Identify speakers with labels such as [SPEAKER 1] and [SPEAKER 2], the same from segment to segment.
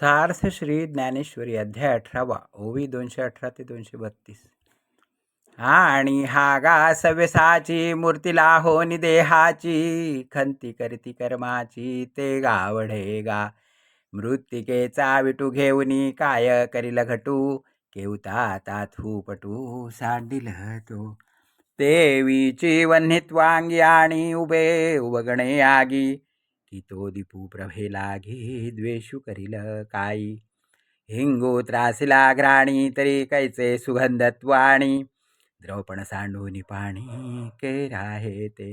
[SPEAKER 1] सार्थ श्री ज्ञानेश्वरी अध्याय अठरावा ओवी दोनशे अठरा ते दोनशे बत्तीस. आणि हा गा सव्यसाची मूर्तीला होनी देहाची खंती करती कर्माची ते गावढे गा. मृत्तिकेचा विटू घेऊनी काय करील घटू केवता ताथू पटू सांडिल तो. देवीची वन्हित्वांगी आणि उभे उबगणे आगी की तो दीपू प्रभे घे द्वेषू करील काई। हिंगू त्रासिला घ्राणी तरी कैचे सुगंधत्वाणी। द्रौपण सांडूनी पाणी के राहे ते।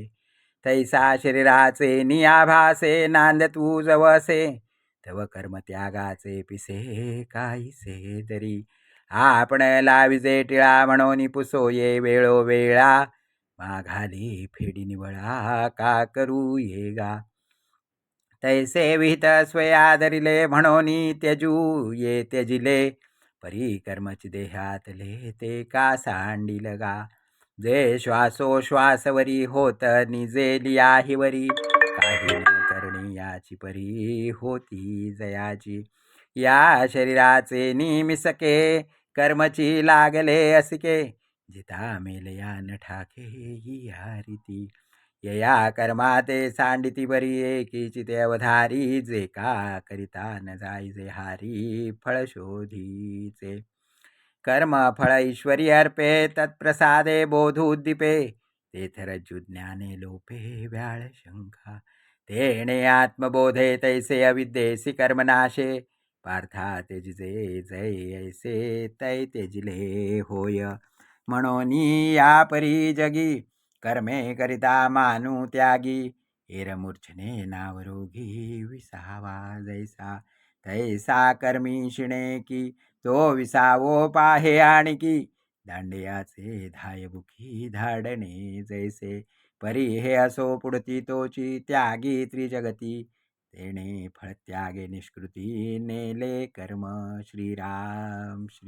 [SPEAKER 1] तैसा शरीराचे नियाभासे नांद तू जवसे। तव कर्म त्यागाचे पिसे काहीसे तरी। आपण लाविजे टिळा म्हणून पुसो ये वेळोवेळा। माघाली फेडी निवळा का करू ये गा। तैसे विहित स्वयादरिले म्हणून त्यजू ये त्यजिले परी कर्मची देहातले ते का सांडी लगा जे श्वासो श्वासवरी होत निजे लियाहिवरी काही न करणी याची परी होती जयाची. या शरीराचे निमिसके कर्मची लागले असिके जिता मेलया न ठाके ही या रीती. यया कर्माते सांडिती बरी एकीची ते अवधारी जे का करिता न जाईजे हारी फळ शोधीचे. कर्म फळ ईश्वरी अर्पे तत्प्रसादे बोधुद्दीपे तेथ ज्ञाने लोपे व्याळ शंका. तेणे आत्मबोधे तैसे अविद्येसी कर्मनाशे पार्था तेजिजे जय ऐसे तै तेजिले होय. म्हणून या परी जगी कर्मे करिता मानू त्यागी। एरमूर्छने नावरोगी विसावा जैसा। तैसा कर्मी शिणे की तो विसावो पाहे आणखी दांडियाचे धायबुखी धाडणे जैसे। परी हे असो पुढती तोची त्यागी त्रिजगती। तेणे फळ त्यागे निष्कृती नेले कर्म श्रीराम श्री